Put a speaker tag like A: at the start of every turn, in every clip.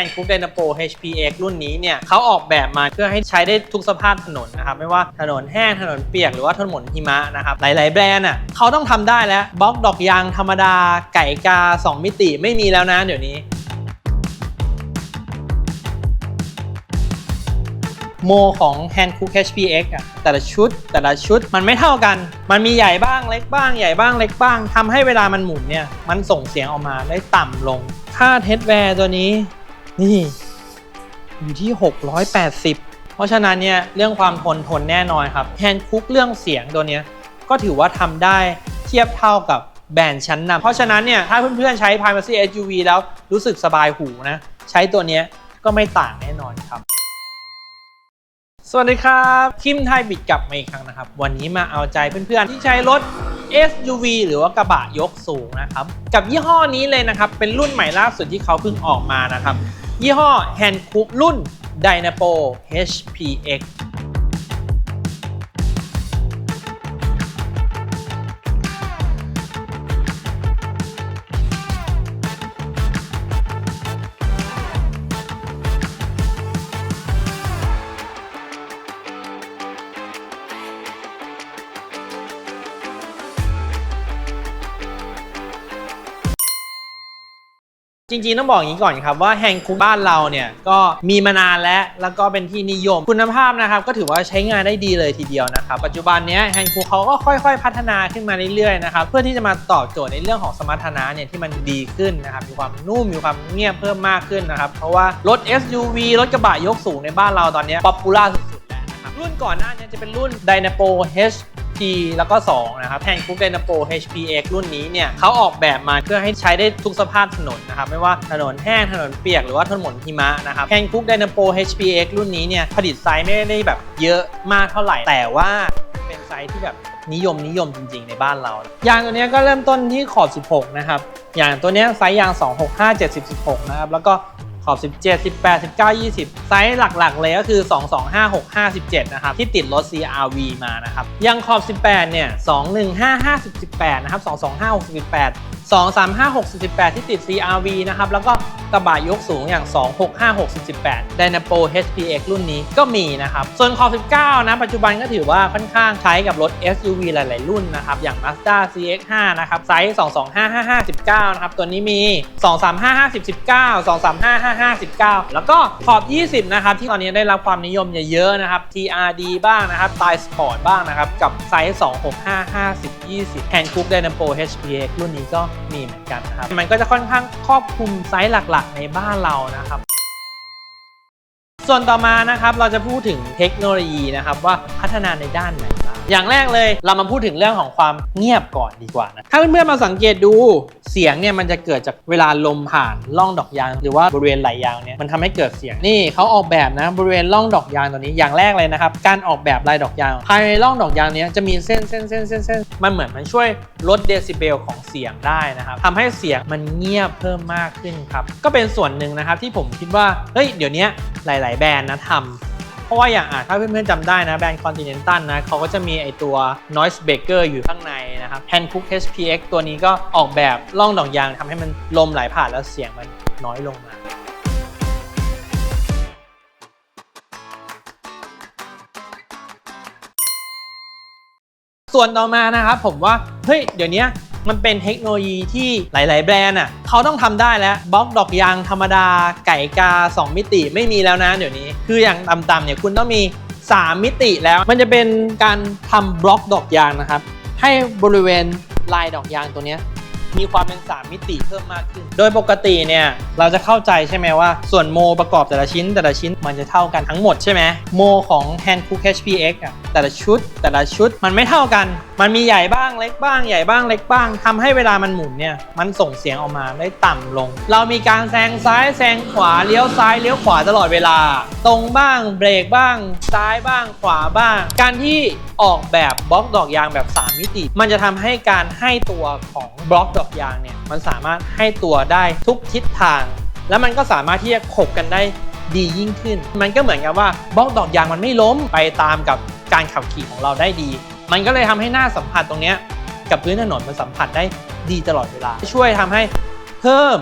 A: Hankook Dynapo HPX รุ่นนี้เนี่ยเขาออกแบบมาเพื่อให้ใช้ได้ทุกสภาพถนนนะครับ ไม่ว่าถนนแห้งถนนเปียกหรือว่าถนนหิมะนะครับ หลาย ๆ แบรนด์อะเขาต้องทำได้แล้วบล็อกดอกยางธรรมดา ไก่กา 2 มิติไม่มีแล้วนะเดี๋ยวนี้โมของ Hankook HPX อะแต่ละชุดแต่ละชุดมันไม่เท่ากัน มันมีใหญ่บ้างเล็กบ้างใหญ่บ้างเล็กบ้างทำให้เวลามันหมุนเนี่ย มันส่งเสียงออกมาได้ต่ำลง ค่าเทสแวร์ตัวนี้ นี่ อยู่ที่ 680 เพราะฉะนั้นเนี่ยเรื่องความทนทนแน่นอนครับ Hankook เรื่องเสียงตัวเนี้ยก็ถือว่าทำได้เทียบเท่ากับแบรนด์ชั้นนำเพราะฉะนั้นเนี่ยถ้าเพื่อนๆใช้ Primacy SUV แล้วรู้สึกสบายหูนะ ใช้ตัวนี้ก็ไม่ต่างแน่นอนครับ สวัสดีครับคิมไทยบิดกลับมาอีกครั้งนะครับ วันนี้มาเอาใจเพื่อนๆที่ใช้รถ SUV หรือว่ากระบะยกสูงนะครับ กับยี่ห้อนี้เลยนะครับ เป็นรุ่นใหม่ล่าสุดที่เขาเพิ่งออกมานะครับ ยี่ห้อแฮนด์คุกรุ่น Dynapo HPX จริงๆต้องบอกอย่างนี้ก่อนครับว่าแฮงคุกบ้านเราเนี่ยก็มีมานานแล้วแล้วก็เป็นที่นิยมคุณภาพนะครับก็ถือว่าใช้งานได้ดีเลยทีเดียวนะครับ ปัจจุบันเนี้แฮงคุกเขาก็ค่อยๆ พัฒนาขึ้นมาเรื่อยๆนะครับเพื่อที่จะมาตอบโจทย์ในเรื่องของสมรรถนะเนี่ยที่มันดีขึ้นนะครับมีความนุ่มมีความเงียบเพิ่มมากขึ้นนะครับเพราะว่ารถ SUV รถกระบะยกสูงในบ้านเราตอนนี้ป๊อปปูล่าสุดๆแล้วนะครับรุ่นก่อนหน้านี้จะเป็นรุ่น Dynapo H แล้วก็ 2 นะครับ Hankook Dynapo HPX รุ่นนี้เนี่ยเขาออกแบบมาเพื่อให้ใช้ได้ทุกสภาพถนนนะครับ ไม่ว่าถนนแห้งถนนเปียกหรือว่าถนนหิมะนะครับ Hankook Dynapo HPX รุ่นนี้เนี่ยผลิตไซส์ไม่ได้แบบเยอะมากเท่าไหร่ แต่ว่าเป็นไซส์ที่แบบนิยมนิยมจริงๆ ในบ้านเรา ยางตัวนี้ก็เริ่มต้นที่ขอบ 16 นะครับ อย่างตัวนี้ไซส์ยาง 265 70 16 นะครับ แล้วก็ อบ 17 18 19 20 ไซส์หลักๆ เลยก็คือ 225 65 17 นะครับ ที่ติดรถ CRV มานะครับยังขอบ 18 เนี่ย 215 5 18 นะครับ 2 2 5 6 58 225 68 235 68ที่ติด CRV นะครับ แล้วก็กระบะยกสูงอย่าง 265 68 Dynapo HPX รุ่นนี้ก็มีนะครับ ส่วนขอบ19 นะ ปัจจุบันก็ถือว่าค่อนข้างใช้กับรถ SUV หลาย ๆ รุ่นนะครับ อย่าง Mazda CX-5 นะครับไซส์ 225 55 19นะครับ ตัวนี้มี 235 50 19 235 55 19แล้วก็ขอบ 20 นะครับ ที่ตอนนี้ได้รับความนิยมเยอะ ๆ นะครับ TRD บ้างนะครับ t ายสปอร์ตบ้างนะครับ กับไซส์ 265 50 20 Hankook Dynapo HPX รุ่นนี้ก็ มีเหมือนกันนะครับ มันก็จะค่อนข้างครอบคลุมไซส์หลักๆ ในบ้านเรานะครับ ส่วนต่อมานะครับเราจะพูดถึงเทคโนโลยีนะครับว่าพัฒนาในด้านไหน อย่างแรกเลยเรามาพูดถึงเรื่องของความเงียบก่อนดีกว่านะ ถ้าเพื่อนๆมาสังเกตดูเสียงเนี่ยมันจะเกิดจากเวลาลมผ่านร่องดอกยาง หรือว่าบริเวณไหลยางเนี่ยมันทำให้เกิดเสียงนี่เขาออกแบบนะบริเวณร่องดอกยางตัวนี้อย่างแรกเลยนะครับ การออกแบบลายดอกยาง ภายในร่องดอกยางเนี้ยจะมีเส้นเส้นเส้นเส้นเส้นมันเหมือนมันช่วยลดเดซิเบลของเสียงได้นะครับทำให้เสียงมันเงียบเพิ่มมากขึ้นครับก็เป็นส่วนหนึ่งนะครับที่ผมคิดว่าเฮ้ยเดี๋ยวนี้หลาย ๆ แบรนด์นะทำ ราะว่าอย่างอะถ้าเพื่อนๆจำได้นะแบรนด์ Continental นะเขาก็จะมีไอตัว noise breaker อยู่ข้างในนะครับ Hankook HPX ตัวนี้ก็ออกแบบร่องดอกยางทำให้มันลมไหลผ่านแล้วเสียงมันน้อยลงมาส่วนต่อมานะครับผมว่า เฮ้ย เดี๋ยวนี้ มันเป็นเทคโนโลยีที่หลาย ๆ แบรนด์อะเขาต้องทำได้แล้วบล็อกดอกยางธรรมดา ไก่กา 2 มิติไม่มีแล้วนะเดี๋ยวนี้ คืออย่างต่ำๆเนี่ยคุณต้องมี 3 มิติแล้ว มันจะเป็นการทำบล็อกดอกยางนะครับ ให้บริเวณลายดอกยางตัวนี้มีความเป็น 3 มิติเพิ่มมากขึ้น โดยปกติเนี่ยเราจะเข้าใจใช่ไหมว่า ส่วนโมประกอบแต่ละชิ้น แต่ละชิ้นมันจะเท่ากันทั้งหมดใช่ไหมโมของ Hankook HPX อะแต่ละชุดแต่ละชุดมันไม่เท่ากัน มันมีใหญ่บ้างเล็กบ้างใหญ่บ้างเล็กบ้างทำให้เวลามันหมุนเนี่ยมันส่งเสียงออกมาได้ต่ำลง เรามีการแซงซ้ายแซงขวาเลี้ยวซ้ายเลี้ยวขวาตลอดเวลา ตรงบ้างเบรกบ้าง ซ้ายบ้างขวาบ้าง การที่ออกแบบบล็อกดอกยางแบบ 3 มิติ มันจะทำให้การให้ตัวของบล็อกดอกยางเนี่ยมันสามารถให้ตัวได้ทุกทิศทาง แล้วมันก็สามารถที่จะขบกันได้ดียิ่งขึ้น มันก็เหมือนกับว่าบล็อกดอกยางมันไม่ล้มไปตามกับการขับขี่ของเราได้ดี มันก็เลยทำให้หน้าสัมผัสตรงนี้กับพื้นถนนมันสัมผัสได้ดีตลอดเวลา ช่วยทำให้เพิ่ม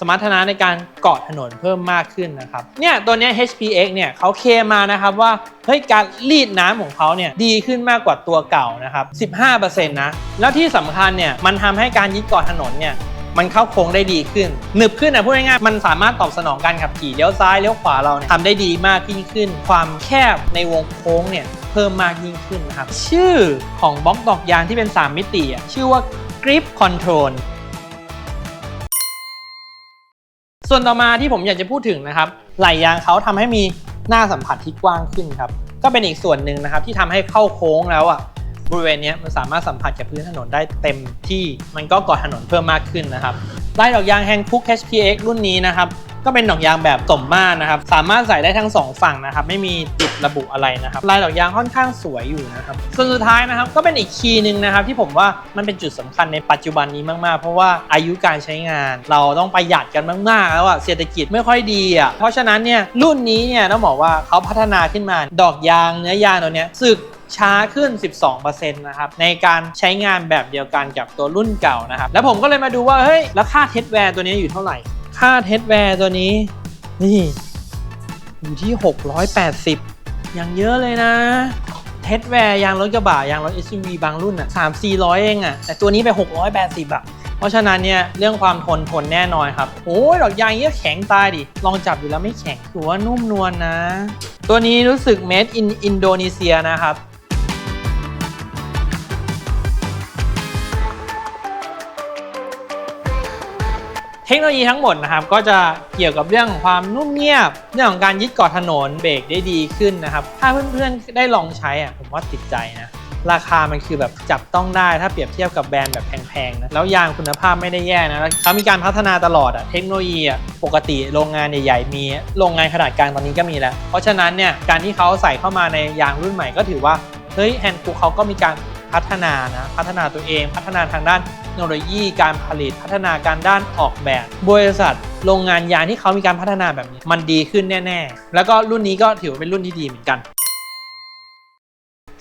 A: สมรรถนะในการเกาะถนนเพิ่มมากขึ้นนะครับเนี่ยตัวนี้ HPX เนี่ยเขาเคมมานะครับว่าเฮ้ยการรีดน้ำของเขาเนี่ยดีขึ้นมากกว่าตัวเก่านะครับ 15%นะ แล้วที่สำคัญเนี่ยมันทำให้การยึดเกาะถนนเนี่ย มันเข้าโค้งได้ดีขึ้นหนึบขึ้นนะพูดง่ายๆมันสามารถตอบสนองการขับขี่เลี้ยวซ้ายเลี้ยวขวาเราเนี่ยทำได้ดีมากยิ่งขึ้น ความแคบในวงโค้งเนี่ยเพิ่มมากยิ่งขึ้นนะครับ ชื่อของบล็อกดอกยางที่เป็น 3 มิติอะชื่อว่า Grip Control ส่วนต่อมาที่ผมอยากจะพูดถึงนะครับไหล่ยางเขาทำให้มีหน้าสัมผัสที่กว้างขึ้นครับก็เป็นอีกส่วนหนึ่งนะครับที่ทำให้เข้าโค้งแล้วอะ บริเวณนี้มันสามารถสัมผัสกับพื้นถนนได้เต็มที่มันก็กาะถนนเพิ่มมากขึ้นนะครับลายดอกยาง Hankook HPX รุ่นนี้นะครับก็เป็นดอกยางแบบสมมาตรนะครับ สามารถใส่ได้ทั้งสองฝั่งนะครับ ไม่มีติดระบุอะไรนะครับ ลายดอกยางค่อนข้างสวยอยู่นะครับ ส่วนสุดท้ายนะครับ ก็เป็นอีกคีย์หนึ่งนะครับ ที่ผมว่ามันเป็นจุดสำคัญในปัจจุบันนี้มาก ๆ เพราะว่าอายุการใช้งาน เราต้องประหยัดกันมาก ๆ แล้วอะเศรษฐกิจไม่ค่อยดีอะเพราะฉะนั้นเนี่ยรุ่นนี้เนี่ยต้องบอกว่าเขาพัฒนาขึ้นมา ดอกยางเนื้อยางตัวเนี้ยสึก ช้าขึ้น 12%นะครับในการใช้งานแบบเดียวกันกับตัวรุ่นเก่านะครับ แล้วผมก็เลยมาดูว่าเฮ้ยแล้วค่าเทสแวร์ตัวนี้อยู่เท่าไหร่ ค่าเทสแวร์ตัวนี้นี่อยู่ที่ 680อย่างเยอะเลยนะเทสแวร์ยางรถกระบะยางรถ SUV บางรุ่นอะ3 400เองอะแต่ตัวนี้ไป 680 อะ เพราะฉะนั้นเนี่ยเรื่องความทนทนแน่นอนครับโอ้ยดอกยางเงี้แข็งตายดิ ลองจับดูแล้วไม่แข็งถือว่านุ่มนวลนะตัวนี้รู้สึก made in Indonesia นะครับ ทคโนโลยีทั้งหมดนะครับก็จะเกี่ยวกับเรื่องของความนุ่มเงียบ เรื่องของการยึดเกาะถนนเบรกได้ดีขึ้นนะครับ ถ้าเพื่อนๆได้ลองใช้อะผมว่าติดใจนะราคามันคือแบบจับต้องได้ถ้าเปรียบเทียบกับแบรนด์แบบแพงๆนะแล้วยางคุณภาพไม่ได้แย่นะเขามีการพัฒนาตลอดอะเทคโนโลยีอะปกติโรงงานใหญ่ๆมีโรงงานขนาดกลางตอนนี้ก็มีแล้ว เพราะฉะนั้นเนี่ยการที่เขาใส่เข้ามาในยางรุ่นใหม่ก็ถือว่าเฮ้ยแฮนด์คูเขาก็มีการ พัฒนานะพัฒนาตัวเอง พัฒนาทางด้านเทคโนโลยีการผลิตพัฒนาการด้านออกแบบ บริษัทโรงงานยางที่เขามีการพัฒนาแบบนี้ มันดีขึ้นแน่ ๆ แล้วก็รุ่นนี้ก็ถือว่าเป็นรุ่นที่ดีเหมือนกัน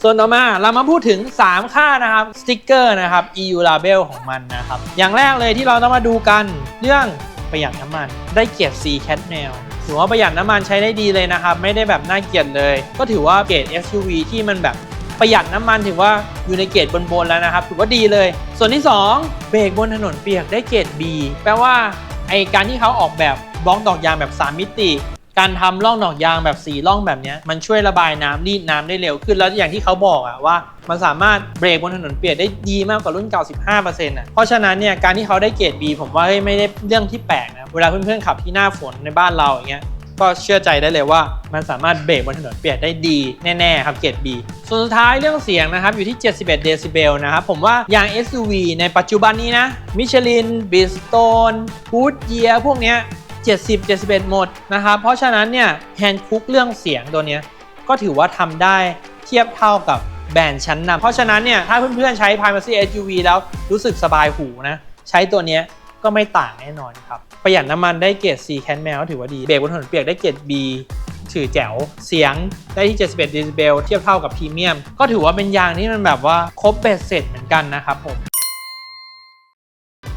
A: ส่วนต่อมาเรามาพูดถึง 3 ค่านะครับสติกเกอร์นะครับ EU label ของมันนะครับ อย่างแรกเลยที่เราต้องมาดูกันเรื่องประหยัดน้ำมัน ได้เกียรติ C cat mail ถือว่าประหยัดน้ำมันใช้ได้ดีเลยนะครับ ไม่ได้แบบน่าเกียดเลย ก็ถือว่าเกรด SUV ที่มันแบบ ประหยัดน้ำมันถือว่าอยู่ในเกรดบนๆแล้วนะครับถือว่าดีเลย ส่วนที่ 2 เบรกบนถนนเปียกได้เกรด B แปลว่าไอการที่เขาออกแบบบล็อกดอกยางแบบ 3 มิติ การทำร่องดอกยางแบบสีร่องแบบเนี้ยมันช่วยระบายน้ำรีดน้ำได้เร็วขึ้นแล้วอย่างที่เขาบอกอะว่า มันสามารถเบรกบนถนนเปียกได้ดีมากกว่ารุ่นเก่า 15%อะเพราะฉะนั้นเนี่ยการที่เขาได้เกรด B ผมว่าไม่ได้เรื่องที่แปลกนะเวลาเพื่อนๆขับที่หน้าฝนในบ้านเราอย่างเงี้ย ก็เชื่อใจได้เลยว่า มันสามารถเบรกบนถนนเปียกได้ดีแน่ๆครับเกรด B ส่วนสุดท้ายเรื่องเสียงนะครับอยู่ที่ 71 เดซิเบลนะครับผมว่าอย่าง SUV ในปัจจุบันนี้นะมิชลินบิสโตนฟูดเยียพวกเนี้ย70 71 หมดนะครับเพราะฉะนั้นเนี่ยแฮนด์คุกเรื่องเสียงตัวเนี้ยก็ถือว่าทำได้เทียบเท่ากับแบรนด์ชั้นนำเพราะฉะนั้นเนี่ยถ้าเพื่อนๆใช้ Primacy SUV แล้วรู้สึกสบายหูนะใช้ตัวเนี้ย ก็ไม่ต่างแน่นอนครับ ประหยัดน้ำมันได้เกรด C c a n m a l ถือว่าดี เบรกบนถนนเปียกได้เกรด B ถือแจ๋ว เสียงได้ที่ 71เดซิเบล เทียบเท่ากับพรีเมียม ก็ถือว่าเป็นยางที่มันแบบว่าครบเบ็ดเสร็จเหมือนกันนะครับผม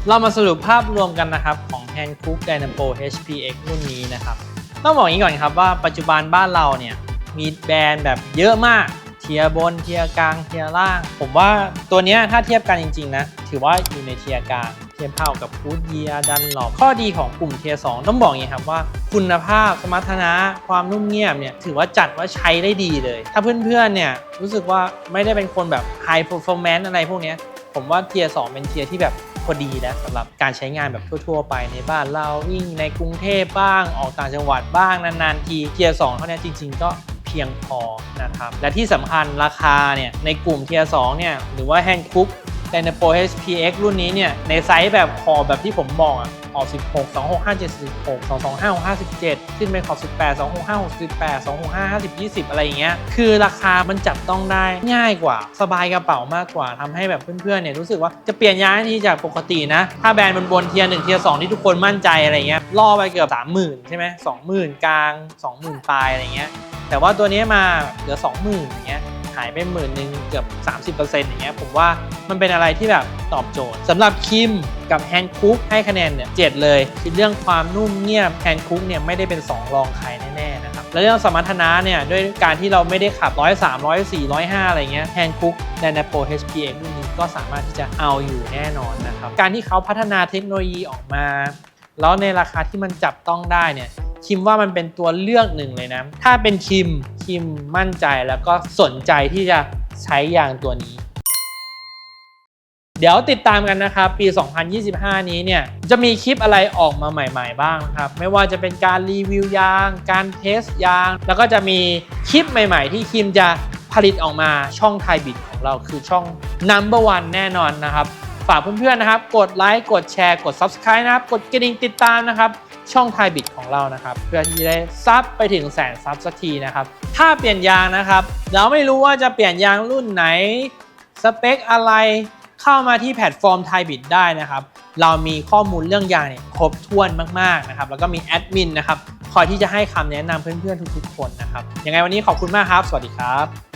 A: เรามาสรุปภาพรวมกันนะครับ ของ Hankook Dynamo HPX รุ่นนี้นะครับ ต้องบอกอย่างนี้ก่อนครับว่าปัจจุบันบ้านเราเนี่ยมีแบรนด์แบบเยอะมาก เทียบน เทียกลาง เทียร์ล่าง ผมว่าตัวนี้ถ้าเทียบกันจริงๆนะ ถือว่าอยู่ในเทียกลาง เทียบเท่ากับฟูดเยียดันหลอบข้อดีของกลุ่มเทียร์สต้องบอกอย่างนี้ครับว่า คุณภาพสมรรถนะความนุ่มเงียบเนี่ยถือว่าจัดว่าใช้ได้ดีเลย ถ้าเพื่อนๆเนี่ยรู้สึกว่าไม่ได้เป็นคนแบบ High Performance อะไรพวกนี้ผมว่าเทียร์สเป็นเทียที่แบบพอดีแล้วสำหรับการใช้งานแบบทั่ว ๆ ไปในบ้านเราวิ่งในกรุงเทพบ้างออกต่างจังหวัดบ้างนานๆทีเทียร์สเท่านี้จริง ๆ ก็เพียงพอนะครับและที่สำคัญราคาเนี่ยในกลุ่มเทียร์สเนี่ยหรือว่า Hankook Dynapo HPX รุ่นนี้เนี่ย ในไซส์แบบขอบแบบที่ผมบอกอะขอบ16 265 76 225657 ขึ้นไปขอบ18 265618 265 50 20 อะไรอย่างเงี้ย คือราคามันจับต้องได้ง่ายกว่า สบายกระเป๋ามากกว่าทำให้แบบเพื่อนๆเนี่ยรู้สึกว่าจะเปลี่ยนย้างทันทีจากปกตินะ ถ้าแบรนด์บนบนเทียร์หนึ่งเทียร์สองที่ทุกคนมั่นใจอะไรเงี้ย ล่อไปเกือบ 30,000 ใช่ไหม20,000 กลาง 20,000 ปลายอะไรเงี้ย แต่ว่าตัวนี้มาเหลือ 20,000อย่างเงี้ย หายไปหมื่นหนึ่งเกือบ 30%อย่างเงี้ยผมว่ามันเป็นอะไรที่แบบตอบโจทย์สำหรับคิมกับแฮนคุกให้คะแนนเนี่ยเจ็ดเลยคือเรื่องความนุ่มเงียบแฮนคุกเนี่ยไม่ได้เป็น 2 รองใครแน่ๆนะครับแล้วเรื่องสมรรถนะเนี่ยด้วยการที่เราไม่ได้ขับ103 104 105อะไรเงี้ยแฮนคุก d y n a p o HPX รุ่นนี้ก็สามารถที่จะเอาอยู่แน่นอนนะครับการที่เขาพัฒนาเทคโนโลยีออกมา แล้วในราคาที่มันจับต้องได้เนี่ย คิมว่ามันเป็นตัวเลือกหนึ่งเลยนะ ถ้าเป็นคิมคิมมั่นใจแล้วก็สนใจที่จะใช้ยางตัวนี้ เดี๋ยวติดตามกันนะครับ ปี 2025 นี้เนี่ย จะมีคลิปอะไรออกมาใหม่ๆบ้างครับ ไม่ว่าจะเป็นการรีวิวยาง การเทสยาง แล้วก็จะมีคลิปใหม่ ๆ ที่คิมจะผลิตออกมาช่องไทยบิดของเราคือช่อง number one แน่นอนนะครับ ฝากเพื่อนๆนะครับ กดไลค์ กดแชร์ กด subscribe นะครับ กดกระดิ่งติดตามนะครับ ช่องไทยบิดของเรานะครับ เพื่อที่จะได้ซับไปถึงแสนซับสักทีนะครับ ถ้าเปลี่ยนยางนะครับ เราไม่รู้ว่าจะเปลี่ยนยางรุ่นไหน สเปคอะไร เข้ามาที่แพลตฟอร์มไทยบิดได้นะครับ เรามีข้อมูลเรื่องยางเนี่ยครบถ้วนมากๆนะครับ แล้วก็มีแอดมินนะครับ คอยที่จะให้คำแนะนำเพื่อนๆทุกๆคนนะครับ ยังไงวันนี้ขอบคุณมากครับ สวัสดีครับ